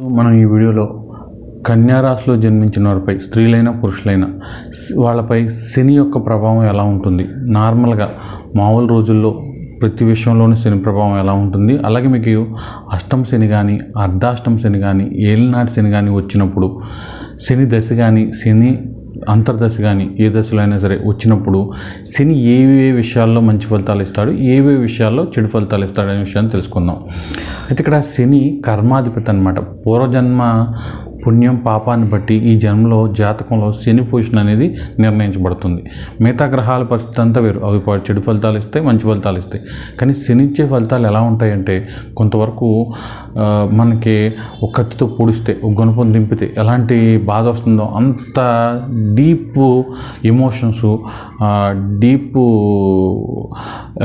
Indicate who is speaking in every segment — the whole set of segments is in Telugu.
Speaker 1: మనం ఈ వీడియోలో కన్యారాశిలో జన్మించిన వారిపై స్త్రీలైన పురుషులైన వాళ్ళపై శని యొక్క ప్రభావం ఎలా ఉంటుంది? నార్మల్గా మామూలు రోజుల్లో ప్రతి విషయంలోనూ శని ప్రభావం ఎలా ఉంటుంది? అలాగే మీకు అష్టం శని కానీ అర్ధాష్టం శని కానీ ఏలినాటి శని కానీ వచ్చినప్పుడు శని దశ కానీ శని అంతర్దశ కానీ ఏ దశలో అయినా సరే వచ్చినప్పుడు శని ఏవే విషయాల్లో మంచి ఫలితాలు ఇస్తాడు ఏవే విషయాల్లో చెడు ఫలితాలు ఇస్తాడు అనే విషయాన్ని తెలుసుకుందాం. అయితే ఇక్కడ శని కర్మాధిపతి అనమాట పూర్వజన్మ పుణ్యం పాపాన్ని బట్టి ఈ జన్మలో జాతకంలో శని పొజిషన్ అనేది నిర్ణయించబడుతుంది. మిగతా గ్రహాల పరిస్థితి అంతా వేరు. అవి చెడు ఫలితాలు ఇస్తాయి మంచి ఫలితాలు ఇస్తాయి. కానీ శని ఇచ్చే ఫలితాలు ఎలా ఉంటాయంటే కొంతవరకు మనకి ఒక కత్తితో పొడిస్తే ఒక గుణపం దింపితే ఎలాంటి బాధ వస్తుందో అంత డీప్ ఎమోషన్స్ డీప్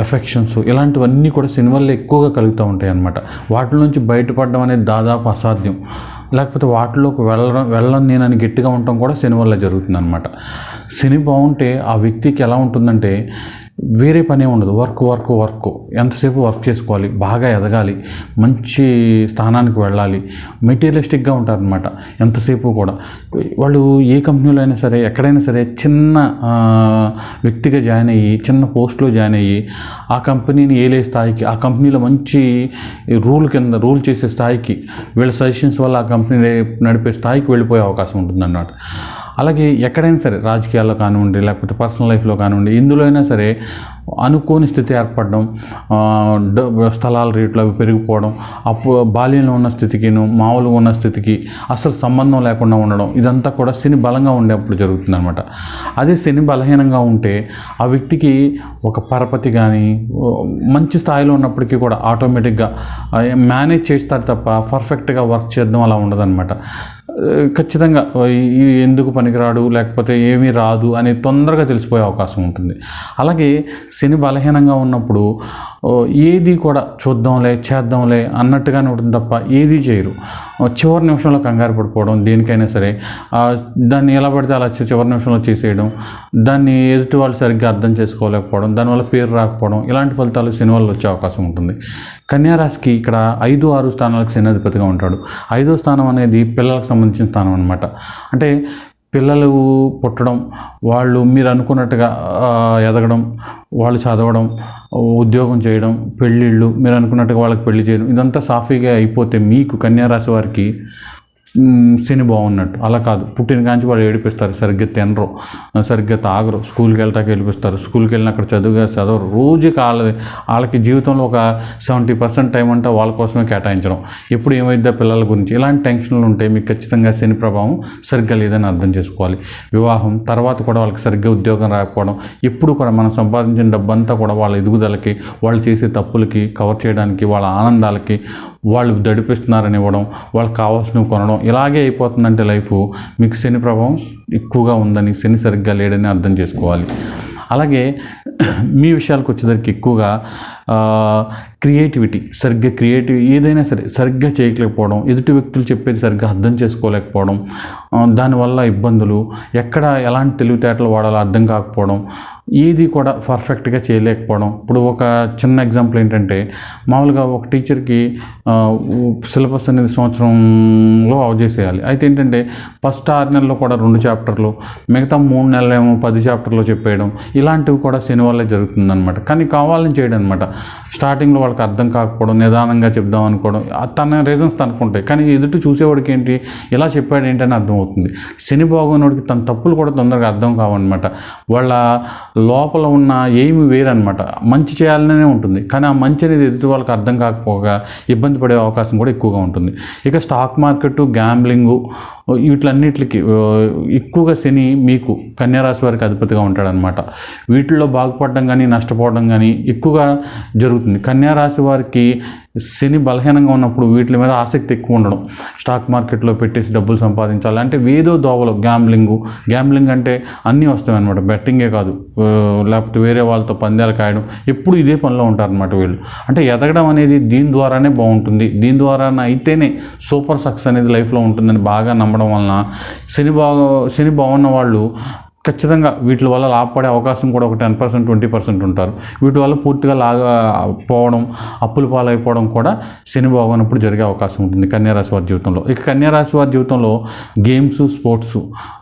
Speaker 1: ఎఫెక్షన్స్ ఇలాంటివన్నీ కూడా శని వల్ల ఎక్కువగా కలుగుతూ ఉంటాయి అన్నమాట వాటి నుంచి బయటపడడం అనేది దాదాపు అసాధ్యం. లేకపోతే వాటిలోకి వెళ్ళడం వెళ్ళను నేనని గట్టిగా ఉండటం కూడా శని వల్ల జరుగుతుంది అనమాట శని బాగుంటే ఆ వ్యక్తికి ఎలా ఉంటుందంటే వేరే పనే ఉండదు. Work work work. ఎంతసేపు వర్క్ చేసుకోవాలి? బాగా ఎదగాలి. మంచి స్థానానికి వెళ్ళాలి. మెటీరియలిస్టిక్గా ఉంటారనమాట ఎంతసేపు కూడా. వాళ్ళు ఏ కంపెనీలో అయినా సరే ఎక్కడైనా సరే చిన్న వ్యక్తిగా జాయిన్ అయ్యి చిన్న పోస్ట్లో జాయిన్ అయ్యి ఆ కంపెనీని ఏలే స్థాయికి ఆ కంపెనీలో మంచి రూల్ కింద రూల్ చేసే స్థాయికి వీళ్ళ సజెషన్స్ వల్ల ఆ కంపెనీ నడిపే స్థాయికి వెళ్ళిపోయే అవకాశం ఉంటుందన్నమాట. అలాగే ఎక్కడైనా సరే రాజకీయాల్లో కానివ్వండి లేకపోతే పర్సనల్ లైఫ్లో కానివ్వండి ఇందులో అయినా సరే అనుకోని స్థితి ఏర్పడడం స్థలాల రేట్లు అవి పెరిగిపోవడం అప్పు బాల్యంలో ఉన్న స్థితికిను మామూలుగా ఉన్న స్థితికి అసలు సంబంధం లేకుండా ఉండడం ఇదంతా కూడా శని బలంగా ఉండేప్పుడు జరుగుతుంది అనమాట అదే శని బలహీనంగా ఉంటే ఆ వ్యక్తికి ఒక పరపతి కానీ మంచి స్థాయిలో ఉన్నప్పటికీ కూడా ఆటోమేటిక్గా మేనేజ్ చేస్తారు తప్ప పర్ఫెక్ట్గా వర్క్ చేద్దాం అలా ఉండదన్నమాట. ఖచ్చితంగా ఎందుకు పనికిరాడు లేకపోతే ఏమీ రాదు అని తొందరగా తెలిసిపోయే అవకాశం ఉంటుంది. అలాగే శని బలహీనంగా ఉన్నప్పుడు ఏది కూడా చూద్దాంలే చేద్దాంలే అన్నట్టుగానే ఉంటుంది తప్ప ఏది చేయరు. చివరి నిమిషంలో కంగారు పడిపోవడం దేనికైనా సరే. దాన్ని ఎలా పడితే అలా చివరి నిమిషంలో చేసేయడం దాన్ని ఎదుటి వాళ్ళు సరిగ్గా అర్థం చేసుకోలేకపోవడం దానివల్ల పేరు రాకపోవడం ఇలాంటి ఫలితాలు శని వచ్చే అవకాశం ఉంటుంది. కన్యారాశికి ఇక్కడ ఐదు ఆరు స్థానాలకు శని ఉంటాడు. ఐదో స్థానం అనేది పిల్లలకు సంబంధించిన స్థానం అనమాట అంటే పిల్లలు పుట్టడం వాళ్ళు మీరు అనుకున్నట్టుగా ఎదగడం వాళ్ళు చదవడం ఉద్యోగం చేయడం పెళ్ళిళ్ళు మీరు అనుకున్నట్టుగా వాళ్ళకి పెళ్ళి చేయడం ఇదంతా సాఫీగా అయిపోతే మీకు కన్యారాశి వారికి శని బాగున్నట్టు. అలా కాదు. పుట్టిన కాంచి వాళ్ళు ఏడిపిస్తారు. సరిగ్గా తినరు. సరిగ్గా తాగరు. స్కూల్కి వెళ్తాక ఏడిపిస్తారు. స్కూల్కి వెళ్ళిన అక్కడ చదువుగా చదవరు. రోజుకి వాళ్ళ వాళ్ళకి జీవితంలో ఒక సెవెంటీ పర్సెంట్ టైం అంటే వాళ్ళ కోసమే కేటాయించడం. ఎప్పుడు ఏమైద్దా పిల్లల గురించి. ఇలాంటి టెన్షన్లు ఉంటాయి మీకు ఖచ్చితంగా శని ప్రభావం సరిగ్గా లేదని అర్థం చేసుకోవాలి. వివాహం తర్వాత కూడా వాళ్ళకి సరిగ్గా ఉద్యోగం రాకపోవడం ఎప్పుడు కూడా మనం సంపాదించిన డబ్బంతా కూడా వాళ్ళ ఎదుగుదలకి వాళ్ళు చేసే తప్పులకి కవర్ చేయడానికి వాళ్ళ ఆనందాలకి వాళ్ళు దడిపిస్తున్నారని ఇవ్వడం వాళ్ళకి కావాల్సినవి కొనడం ఇలాగే అయిపోతుందంటే లైఫ్. మీకు శని ప్రభావం ఎక్కువగా ఉందని శని సరిగ్గా లేడని అర్థం చేసుకోవాలి. అలాగే మీ విషయాలకు వచ్చేసరికి ఎక్కువగా క్రియేటివిటీ సరిగ్గా క్రియేటివ్ ఏదైనా సరే సరిగ్గా చేయలేకపోవడం ఎదుటి వ్యక్తులు చెప్పేది సరిగ్గా అర్థం చేసుకోలేకపోవడం దానివల్ల ఇబ్బందులు ఎక్కడ ఎలాంటి తెలివితేటలు వాడాలో అర్థం కాకపోవడం ఏది కూడా పర్ఫెక్ట్గా చేయలేకపోవడం. ఇప్పుడు ఒక చిన్న ఎగ్జాంపుల్ ఏంటంటే మామూలుగా ఒక టీచర్కి సిలబస్ అనేది సంవత్సరంలో అవజేసేయాలి అయితే ఏంటంటే ఫస్ట్ ఆరు నెలల్లో కూడా రెండు చాప్టర్లు మిగతా మూడు నెలలు ఏమో పది చాప్టర్లు చెప్పేయడం ఇలాంటివి కూడా శని జరుగుతుందనమాట కానీ కావాలని చేయడం అనమాట స్టార్టింగ్లో వాళ్ళకి అర్థం కాకపోవడం నిదానంగా చెప్దాం అనుకోవడం తన రీజన్స్ తనుకుంటాయి. కానీ ఎదుటి చూసేవాడికి ఏంటి ఇలా చెప్పాడు ఏంటని అర్థమవుతుంది. శని బాగోనోడికి తన తప్పులు కూడా తొందరగా అర్థం కావన్నమాట. వాళ్ళ లోపల ఉన్న ఏమి వేరనమాట మంచి చేయాలనే ఉంటుంది. కానీ ఆ మంచి అనేది ఎదుటి వాళ్ళకి అర్థం కాకపోగా ఇబ్బంది పడే అవకాశం కూడా ఎక్కువగా ఉంటుంది. ఇక స్టాక్ మార్కెట్ గ్యాంబ్లింగు వీటిలన్నిటికి ఎక్కువగా శని మీకు కన్యారాశి వారికి అధిపతిగా ఉంటాడనమాట వీటిల్లో బాగుపడడం కానీ నష్టపోవడం కానీ ఎక్కువగా జరుగుతుంది. కన్యారాశి వారికి శని బలహీనంగా ఉన్నప్పుడు వీటి మీద ఆసక్తి ఎక్కువ ఉండడం. స్టాక్ మార్కెట్లో పెట్టేసి డబ్బులు సంపాదించాలి. అంటే వేదో దోవలో గ్యాంబ్లింగు. గ్యాంబ్లింగ్ అంటే అన్నీ వస్తాయి అనమాట బెట్టింగే కాదు. లేకపోతే వేరే వాళ్ళతో పందాలు కాయడం. ఎప్పుడు ఇదే పనిలో ఉంటారనమాట వీళ్ళు. అంటే ఎదగడం అనేది దీని ద్వారానే బాగుంటుంది. దీని ద్వారా అయితేనే సూపర్ సక్సెస్ అనేది లైఫ్లో ఉంటుందని బాగా నమ్మడం వలన శని బాగా శని బాగున్న వాళ్ళు ఖచ్చితంగా వీటి వల్ల లాభపడే అవకాశం కూడా ఒక టెన్ పర్సెంట్ ట్వంటీ పర్సెంట్ ఉంటారు. వీటి వల్ల పూర్తిగా లాగా పోవడం అప్పుల పాలైపోవడం కూడా శని బాగున్నప్పుడు జరిగే అవకాశం ఉంటుంది కన్యారాశి వారి జీవితంలో. ఇక కన్యారాశి వారి జీవితంలో games sports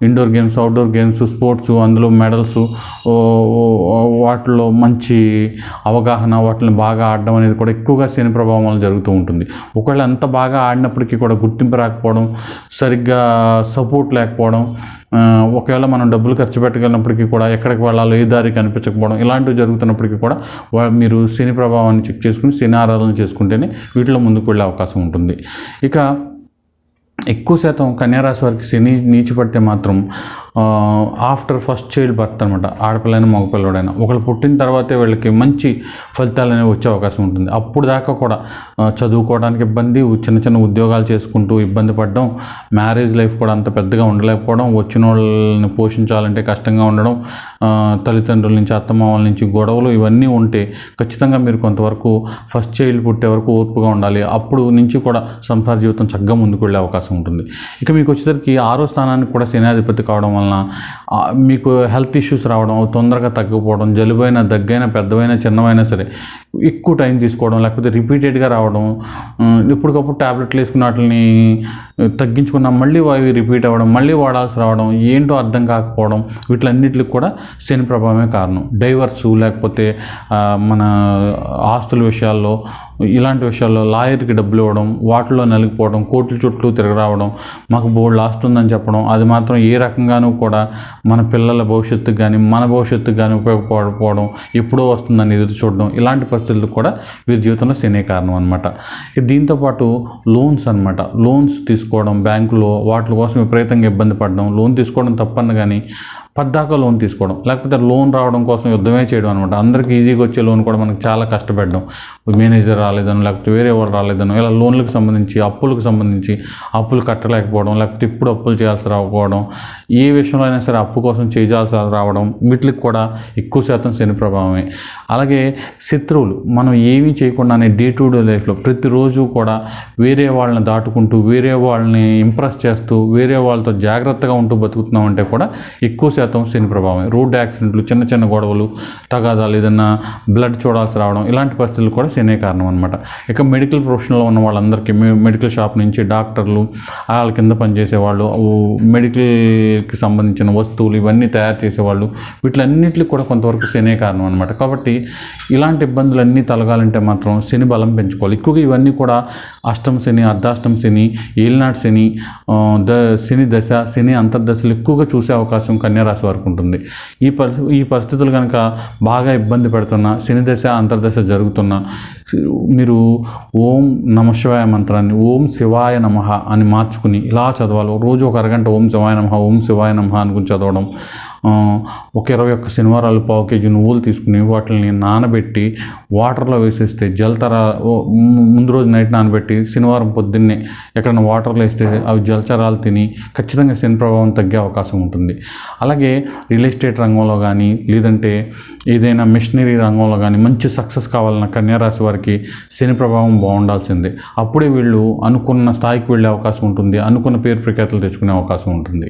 Speaker 1: indoor games outdoor games sports అందులో మెడల్స్ వాటిలో మంచి అవగాహన వాటిని బాగా ఆడడం అనేది కూడా ఎక్కువగా శని ప్రభావం వల్ల జరుగుతూ ఉంటుంది. ఒకవేళ అంత బాగా ఆడినప్పటికీ కూడా గుర్తింపు రాకపోవడం సరిగ్గా సపోర్ట్ లేకపోవడం ఒకవేళ మనం డబ్బులు ఖర్చు పెట్టగలిగినప్పటికీ కూడా ఎక్కడికి వెళ్ళాలో ఏ దారి కనిపించకపోవడం ఇలాంటివి జరుగుతున్నప్పటికీ కూడా మీరు శని ప్రభావాన్ని చెక్ చేసుకుని శని ఆరాధన చేసుకుంటేనే వీటిలో ముందుకు వెళ్ళే అవకాశం ఉంటుంది. ఇక ఎక్కువ శాతం కన్యారాశి వారికి శని నీచిపడితే మాత్రం ఆఫ్టర్ ఫస్ట్ చైల్డ్ బర్త్ అనమాట ఆడపిల్లైన మగపిల్లడైనా. ఒకళ్ళు పుట్టిన తర్వాతే వీళ్ళకి మంచి ఫలితాలు అనేవి వచ్చే అవకాశం ఉంటుంది. అప్పుడు దాకా కూడా చదువుకోవడానికి ఇబ్బంది చిన్న చిన్న ఉద్యోగాలు చేసుకుంటూ ఇబ్బంది పడడం మ్యారేజ్ లైఫ్ కూడా అంత పెద్దగా ఉండలేకపోవడం వచ్చిన వాళ్ళని పోషించాలంటే కష్టంగా ఉండడం తల్లిదండ్రుల నుంచి అత్తమామల నుంచి గొడవలు ఇవన్నీ ఉంటే ఖచ్చితంగా మీరు కొంతవరకు ఫస్ట్ చైల్డ్ పుట్టే వరకు ఓర్పుగా ఉండాలి. అప్పుడు నుంచి కూడా సంసార జీవితం చక్కగా ముందుకు వెళ్ళే అవకాశం ఉంటుంది. ఇక మీకు వచ్చేసరికి ఆరో స్థానానికి కూడా సేనాధిపతి కావడం వలన మీకు హెల్త్ ఇష్యూస్ రావడం తొందరగా తగ్గిపోవడం జలుబైన దగ్గైన పెద్దవైనా చిన్నవైనా సరే ఎక్కువ టైం తీసుకోవడం లేకపోతే రిపీటెడ్గా రావడం ఇప్పటికప్పుడు ట్యాబ్లెట్లు వేసుకున్న వాటిని తగ్గించుకున్న మళ్ళీ అవి రిపీట్ అవ్వడం మళ్ళీ వాడాల్సి రావడం ఏంటో అర్థం కాకపోవడం వీటిలన్నిటికి కూడా శని ప్రభావమే కారణం. డైవర్సు లేకపోతే మన ఆస్తుల విషయాల్లో ఇలాంటి విషయాల్లో లాయర్కి డబ్బులు ఇవ్వడం వాటిలో నలిగిపోవడం కోర్టుల చుట్టూ తిరగరావడం మాకు బోర్డు ఉందని చెప్పడం అది మాత్రం ఏ రకంగానూ కూడా మన పిల్లల భవిష్యత్తుకు కానీ మన భవిష్యత్తుకు కానీ ఉపయోగపడకపోవడం ఎప్పుడో వస్తుందని ఎదురు చూడడం ఇలాంటి పరిస్థితులు కూడా వీరి జీవితంలో శనే కారణం అనమాట దీంతోపాటు లోన్స్ అనమాట లోన్స్ తీసుకోవడం బ్యాంకులో వాటి కోసం విపరీతంగా ఇబ్బంది పడడం లోన్ తీసుకోవడం తప్పని కానీ పద్దాకా లోన్ తీసుకోవడం లేకపోతే లోన్ రావడం కోసం యుద్ధమే చేయడం అనమాట అందరికీ ఈజీగా వచ్చే లోన్ కూడా మనకు చాలా కష్టపడడం మేనేజర్ రాలేదనో లేకపోతే వేరే వాళ్ళు రాలేదనో ఇలా లోన్లకు సంబంధించి అప్పులకు సంబంధించి అప్పులు కట్టలేకపోవడం లేకపోతే ఇప్పుడు అప్పులు చేయాల్సి రాకపోవడం ఏ విషయంలో అయినా సరే అప్పు కోసం చేయాల్సి రావడం వీటికి కూడా ఎక్కువ శాతం శని ప్రభావమే. అలాగే శత్రువులు మనం ఏమీ చేయకుండానే డే టు డే లైఫ్లో ప్రతిరోజు కూడా వేరే వాళ్ళని దాటుకుంటూ వేరే వాళ్ళని ఇంప్రెస్ చేస్తూ వేరే వాళ్ళతో జాగ్రత్తగా ఉంటూ బతుకుతున్నామంటే కూడా ఎక్కువ శాతం శని ప్రభావం రోడ్ యాక్సిడెంట్లు చిన్న చిన్న గొడవలు తగాదాలు ఏదైనా బ్లడ్ చూడాల్సి రావడం ఇలాంటి పరిస్థితులు కూడా శనే కారణం అనమాట ఇక మెడికల్ ప్రొఫెషన్లో ఉన్న వాళ్ళందరికీ మెడికల్ షాప్ నుంచి డాక్టర్లు వాళ్ళ కింద పనిచేసే వాళ్ళు మెడికల్కి సంబంధించిన వస్తువులు ఇవన్నీ తయారు చేసేవాళ్ళు వీటిలన్నిటికి కూడా కొంతవరకు శనే కారణం అనమాట కాబట్టి ఇలాంటి ఇబ్బందులన్నీ తొలగాలంటే మాత్రం శని బలం పెంచుకోవాలి. ఎక్కువగా ఇవన్నీ కూడా అష్టమ శని అర్ధాష్టం శని ఏలినాటి శని ద శని దశ శని అంతర్దశలు ఎక్కువగా చూసే అవకాశం కన్యారాశి వరకు ఉంటుంది. ఈ పరిస్థితి ఈ పరిస్థితులు కనుక బాగా ఇబ్బంది పెడుతున్న శని దశ అంతర్దశ జరుగుతున్న మీరు ఓం నమశివాయ మంత్రాన్ని ఓం శివాయ నమ అని మార్చుకుని ఇలా చదవాలి. రోజు ఒక అరగంట ఓం శివాయ నమ ఓం శివాయ నమ అనుకుని చదవడం ఒక ఇరవై ఒక్క శనివారాలు పావు కేజీ నువ్వులు తీసుకుని వాటిని నానబెట్టి వాటర్లో వేసేస్తే జలతర ముందు రోజు నైట్ నానబెట్టి శనివారం పొద్దున్నే ఎక్కడైనా వాటర్లో వేస్తే అవి జలచరాలు తిని ఖచ్చితంగా శని ప్రభావం తగ్గే అవకాశం ఉంటుంది. అలాగే రియల్ ఎస్టేట్ రంగంలో కానీ లేదంటే ఏదైనా మిషనరీ రంగంలో కానీ మంచి సక్సెస్ కావాలన్న కన్యారాశి వారికి శని ప్రభావం బాగుండాల్సిందే. అప్పుడే వీళ్ళు అనుకున్న స్థాయికి వెళ్ళే అవకాశం ఉంటుంది అనుకున్న పేరు ప్రఖ్యాతులు తెచ్చుకునే అవకాశం ఉంటుంది.